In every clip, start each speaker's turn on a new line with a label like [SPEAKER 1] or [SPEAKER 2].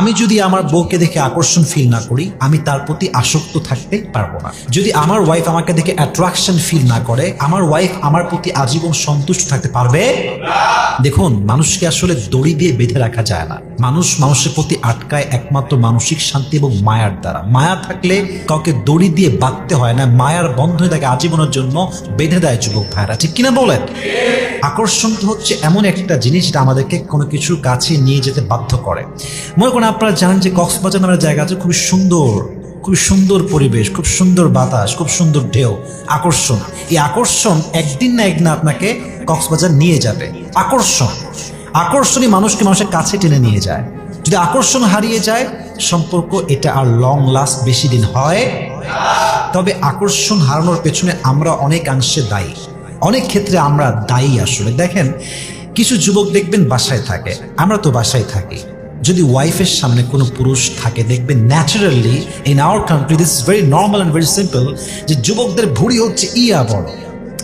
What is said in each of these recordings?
[SPEAKER 1] আমি যদি আমার বউকে দেখে আকর্ষণ ফিল না করি, আমি তার প্রতি আসক্ত থাকতে পারব না। যদি আমার ওয়াইফ আমাকে দেখে অ্যাট্রাকশন ফিল না করে, আমার ওয়াইফ আমার প্রতি আজীবন সন্তুষ্ট থাকতে পারবে? দেখুন, মানুষকে আসলে দড়ি দিয়ে বেঁধে রাখা যায় না। মানুষ মানুষের প্রতি আটকায় একমাত্র মানসিক শান্তি এবং মায়ার দ্বারা। মায়া থাকলে কাউকে দড়ি দিয়ে বাঁধতে হয় না, মায়ার বন্ধনে তাকে আজীবনের জন্য বেঁধে দেয় যুবক ভাইরা ঠিক কিনা বলেন? আকর্ষণ হচ্ছে এমন একটা জিনিস যেটা আমাদেরকে কোনো কিছুর কাছে নিয়ে যেতে বাধ্য করে। মনে করেন আপনারা জানেন যে কক্সবাজার নামের জায়গা আছে, খুবই সুন্দর খুব সুন্দর পরিবেশ, খুব সুন্দর বাতাস, খুব সুন্দর ঢেউ, আকর্ষণ। এই আকর্ষণ একদিন না একদিন আপনাকে কক্সবাজার নিয়ে যাবে। আকর্ষণ। আকর্ষণই মানুষকে মানুষের কাছে টেনে নিয়ে যায়। যদি আকর্ষণ হারিয়ে যায়, সম্পর্ক এটা আর লং লাস্ট বেশি দিন হয় তবে আকর্ষণ হারানোর পেছনে আমরা অনেকাংশে দায়ী। অনেক ক্ষেত্রে আমরা দায়ী আসলে। দেখেন, কিছু যুবক দেখবেন বাসায় থাকে। আমরা তো বাসায় থাকি। যদি ওয়াইফের সামনে কোনো পুরুষ থাকে, দেখবেন naturally in our country this very normal and very simple যে যুবকদের ভুড়ি হচ্ছে ইয়া বড়।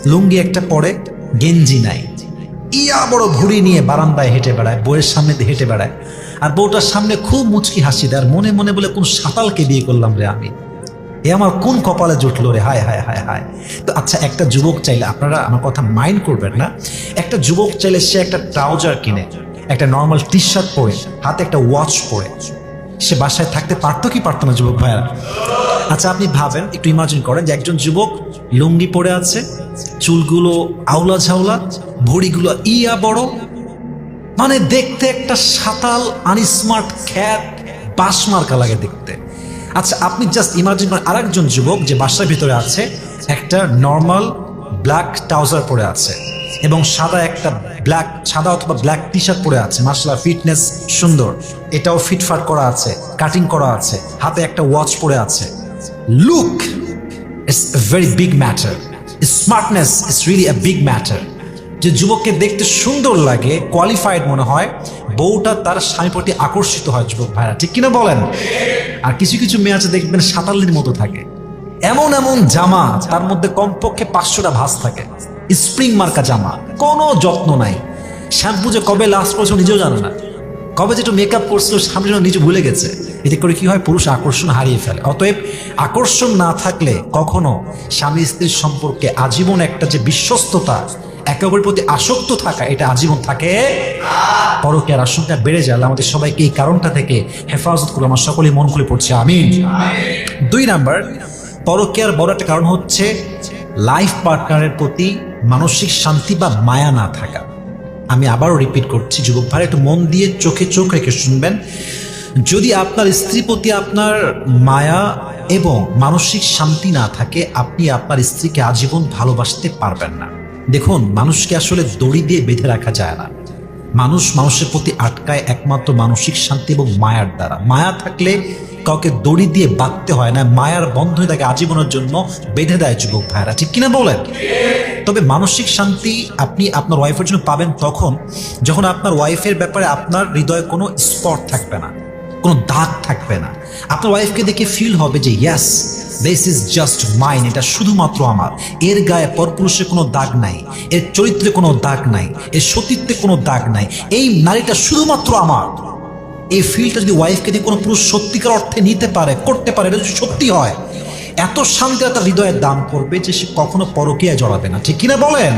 [SPEAKER 1] লুঙ্গি একটা পরে, গেঞ্জি নাই। ইয়া বড় ভুড়ি নিয়ে বারান্দায় হেঁটে বেড়ায় বইয়ের সামনে হেঁটে বেড়ায়। আর বউটার সামনে খুব মুচকি হাসি দেয়। আর মনে মনে বলে, কোন সাঁতালকে বিয়ে করলাম রে আমি? এ আমার কোন কপালে জুটলো রে? হায় হায় হায় হায়। তো আচ্ছা একটা যুবক চাইলে, আপনারা আমার কথা মাইন্ড করবেন না। একটা যুবক চাইলে সে একটা ট্রাউজার কিনে, একটা নর্মাল টি শার্ট পরে, হাতে একটা ওয়াচ পরে। সে বাসায় থাকতে পারতো কি পারতো না যুবক ভাইয়ারা? আচ্ছা আপনি ভাবেন, একটু ইমাজিন করেন যে একজন যুবক লুঙ্গি পরে আছে, চুলগুলো আউলা ঝাউলা ভড়িগুলো ইয়া বড়। মানে দেখতে একটা সাতাল আনস্মার্ট খ্যাত বাস মার্কা লাগে দেখতে। আচ্ছা আপনি জাস্ট ইমাজিন করেন আরেকজন যুবক যে বাসার ভিতরে আছে, একটা নর্মাল ব্ল্যাক ট্রাউজার পরে আছে এবং সাদা একটা ব্ল্যাক সাদা অথবা ব্ল্যাক টি শার্ট পরে আছে। মার্শাল ফিটনেস সুন্দর। এটাও ফিটফাট করা আছে কাটিং করা আছে, হাতে একটা ওয়াচ পরে আছে। Look it's a very big matter smartness is really a big matter যে যুবককে দেখতে সুন্দর লাগে কোয়ালিফাইড মনে হয় বউটা তার স্বামী প্রতি আকর্ষিত হয়, যুবক ভাইরা। ঠিক কিনা বলেন? আর কিছু কিছু মেয়ে আছে, দেখবেন সাতাল্লির মতো থাকে। এমন এমন জামা তার মধ্যে কমপক্ষে পাঁচশোটা ভাস থাকে। স্প্রিং মার্কা জামা, কোনো যত্ন নাই। শ্যাম্পু যে কবে লাস্ট করেছে নিজেও জানে না। কবে যেটা মেকআপ করছিল সামনে নিজে ভুলে গেছে। এতে করে কি হয়? পুরুষ আকর্ষণ হারিয়ে ফেলে। অতএব আকর্ষণ না থাকলে কখনো স্বামী স্ত্রীর সম্পর্কে আজীবন একটা যে বিশ্বস্ততা একে অপরের প্রতি আসক্ত থাকা, এটা আজীবন থাকে। পরকের আশঙ্কা বেড়ে যায়। আমাদের সবাইকে এই কারণটা থেকে হেফাজত করে আমার সকলেই মন খুলে পড়ছে। আমিন। দুই নাম্বার, পরকেয়ার বড় একটা কারণ হচ্ছে লাইফ পার্টনারের প্রতি মানসিক শান্তি বা মায়া না থাকা। আমি আবারও রিপিট করছি, যুবক ভাই, একটু মন দিয়ে চোখে চোখ রেখে শুনবেন। যদি আপনার স্ত্রী প্রতি আপনার মায়া এবং মানসিক শান্তি না থাকে, আপনি আপনার স্ত্রীকে আজীবন ভালোবাসতে পারবেন না। দেখুন, মানুষকে আসলে দড়ি দিয়ে বেঁধে রাখা যায় না। মানুষ মানুষের প্রতি আটকায় একমাত্র মানসিক শান্তি এবং মায়ার দ্বারা। মায়া থাকলে কাউকে দড়ি দিয়ে বাঁধতে হয় না, মায়ার বন্ধনে তাকে আজীবনের জন্য বেঁধে দেয় যুবক ভাইরা ঠিক কিনা বলেন? তবে মানসিক শান্তি আপনি আপনার ওয়াইফের জন্য পাবেন তখন যখন আপনার ওয়াইফের ব্যাপারে আপনার হৃদয়ে কোনো স্পট থাকবে না, কোনো দাগ থাকবে না। আপনার ওয়াইফকে দেখে ফিল হবে যে yes this is just mine এটা শুধুমাত্র আমার। এর গায়ে পরপুরুষের কোনো দাগ নাই, এর চরিত্রে কোনো দাগ নাই, এর সতীত্বে কোনো দাগ নাই, এই নারীটা শুধুমাত্র আমার। এই ফিলটা যদি ওয়াইফকে দিয়ে কোনো পুরুষ সত্যিকার অর্থে নিতে পারে, করতে পারে, এটা যদি সত্যি হয়, এত শান্তি তার হৃদয়ের দান করবে যে সে কখনো পরকীয়ায় জড়াবে না। ঠিক কিনা বলেন?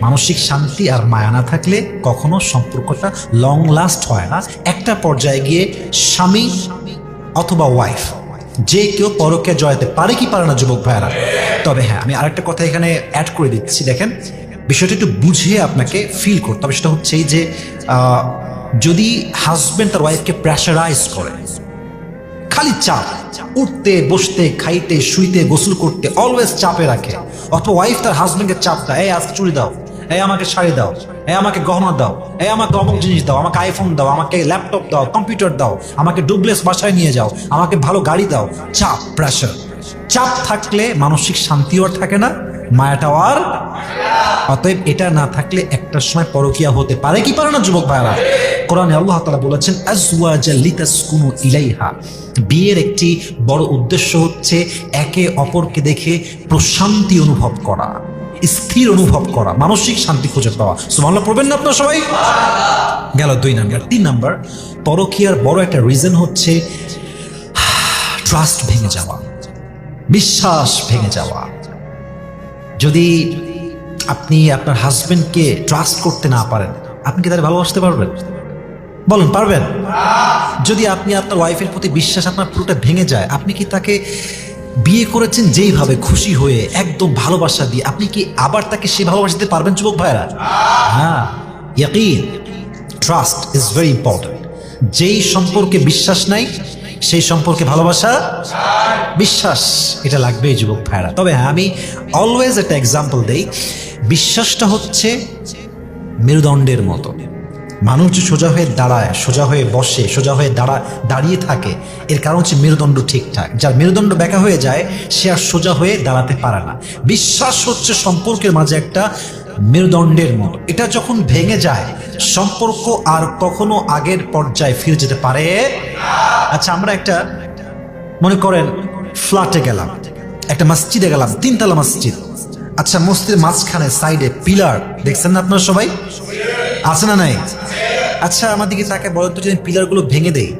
[SPEAKER 1] মানসিক শান্তি আর মায়া না থাকলে কখনো সম্পর্কটা লং লাস্ট হয় না। একটা পর্যায়ে গিয়ে স্বামী অথবা ওয়াইফ যে কেউ পরকে জড়াতে পারে কি পারে না, যুবক ভাইয়েরা? তবে হ্যাঁ আমি আরেকটা কথা এখানে অ্যাড করে দিচ্ছি, দেখেন। বিষয়টা একটু বুঝিয়ে আপনাকে ফিল করতে হবে। সেটা হচ্ছে যে যদি হাজবেন্ড তার ওয়াইফকে প্রেশারাইজ করে, খালি চাপ, উঠতে, বসতে, খাইতে, শুইতে, গোসল করতে অলওয়েজ চাপে রাখে, অথবা ওয়াইফ তার হাজবেন্ডকে চাপ দেয় আজকে চুরি দাও। এই আমাকে শাড়ি দাও, এই আমাকে গহনা দাও, এই আমাকে অমুক জিনিস দাও, আমাকে আইফোন দাও, আমাকে ল্যাপটপ দাও কম্পিউটার দাও, আমাকে ডুবলেস বাসায় নিয়ে যাও, আমাকে ভালো গাড়ি দাও। চাপ প্রেশার চাপ থাকলে মানসিক শান্তিও আর থাকে না, মায়াটাও আর অতএব এটা না থাকলে একটা সময় পরকিয়া হতে পারে কি পারে না, যুবক ভাইরা কোরআনে আল্লাহ তাআলা বলেছেন, আজওয়াজা লিতাসকুনু ইলাইহা। বিয়ের একটি বড় উদ্দেশ্য হচ্ছে একে অপরকে দেখে প্রশান্তি অনুভব করা। স্থির অনুভব করা, মানসিক শান্তি খুঁজে পাওয়া। সুমাল্লা পড়বেন না আপনার সবাই? গেল দুই নাম্বার। তিন নাম্বার পরকীয়ার বড় একটা রিজন হচ্ছে ট্রাস্ট ভেঙে যাওয়া, বিশ্বাস ভেঙে যাওয়া। যদি আপনি আপনার হাজবেন্ডকে ট্রাস্ট করতে না পারেন, আপনি কি তাদের ভালোবাসতে পারবেন? বলুন, পারবেন? যদি আপনি আপনার ওয়াইফের প্রতি বিশ্বাস আপনার পুরোটা ভেঙে যায়, আপনি কি তাকে বিয়ে করেছেন যেইভাবে খুশি হয়ে একদম ভালোবাসা দিয়ে, আপনি কি আবার তাকে সে ভালোবাসা দিতে পারবেন, যুবক ভাইরা হ্যাঁ ট্রাস্ট ইজ ভেরি ইম্পর্টেন্ট যেই সম্পর্কে বিশ্বাস নাই, সেই সম্পর্কে ভালোবাসা বিশ্বাস, এটা লাগবে যুবক ভাইরা তবে হ্যাঁ আমি অলওয়েজ একটা এক্সাম্পল দেই, বিশ্বাসটা হচ্ছে মেরুদণ্ডের মতো। মানুষ যে সোজা হয়ে দাঁড়ায়, সোজা হয়ে বসে, সোজা হয়ে দাঁড়া, দাঁড়িয়ে থাকে, এর কারণ হচ্ছে মেরুদণ্ড ঠিকঠাক যার মেরুদণ্ড ব্যাকা হয়ে যায়, সে আর সোজা হয়ে দাঁড়াতে পারে না। বিশ্বাস হচ্ছে সম্পর্কের মাঝে একটা মেরুদণ্ডের মতো এটা যখন ভেঙে যায়, সম্পর্ক আর কখনো আগের পর্যায়ে ফিরে যেতে পারে আচ্ছা আমরা একটা, মনে করেন ফ্ল্যাটে গেলাম, একটা মসজিদে গেলাম, তিনতলা মসজিদ। আচ্ছা মসজিদের মাঝখানে সাইডে পিলার দেখছেন না আপনারা সবাই? আছে না নাই? আচ্ছা আমার দিকে তাকে বলেন তো যদি পিলারগুলো ভেঙে দেই।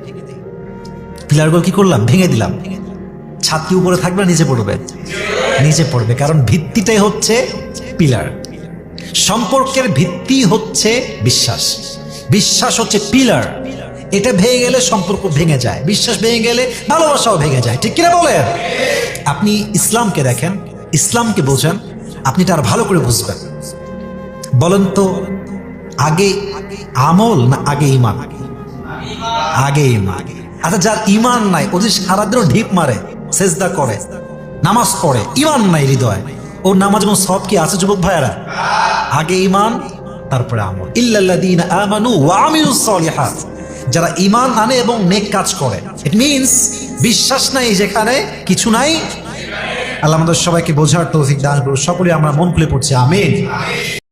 [SPEAKER 1] পিলারগুলো কি করলাম? ভেঙে দিলাম। ছাত্রী উপরে থাকবে নিচে পড়বে? নিচে পড়বে, কারণ ভিত্তিটাই হচ্ছে পিলার। সম্পর্কের ভিত্তি হচ্ছে বিশ্বাস। বিশ্বাস হচ্ছে পিলার। এটা ভেঙে গেলে সম্পর্ক ভেঙে যায়। বিশ্বাস ভেঙে গেলে ভালোবাসাও ভেঙে যায়। ঠিক কিনা বলেন? আপনি ইসলামকে দেখেন, ইসলামকে বোঝেন, আপনি তার ভালো করে বুঝবেন। বলেন তো আগে আমল না আগে ইমান আগে ইমান আচ্ছা যার ইমান নাই, ও যে সারাদিনও ঢিপ মারে, সেজদা করে, নামাজ পড়ে ইমান নাই হৃদয়, ওর নামাজ এবং সব কি আছে, যুবক ভাইয়েরা? আগে ইমান তারপরে আমল। যারা ইমান আনে এবং নেক কাজ করে ইট মিন্স বিশ্বাস নাই যেখানে, কিছু নাই। আল্লাহ আমাদের সবাইকে বোঝার তৌফিক দান করুন সকলে আমরা মন খুলে পড়ছি, আমিন।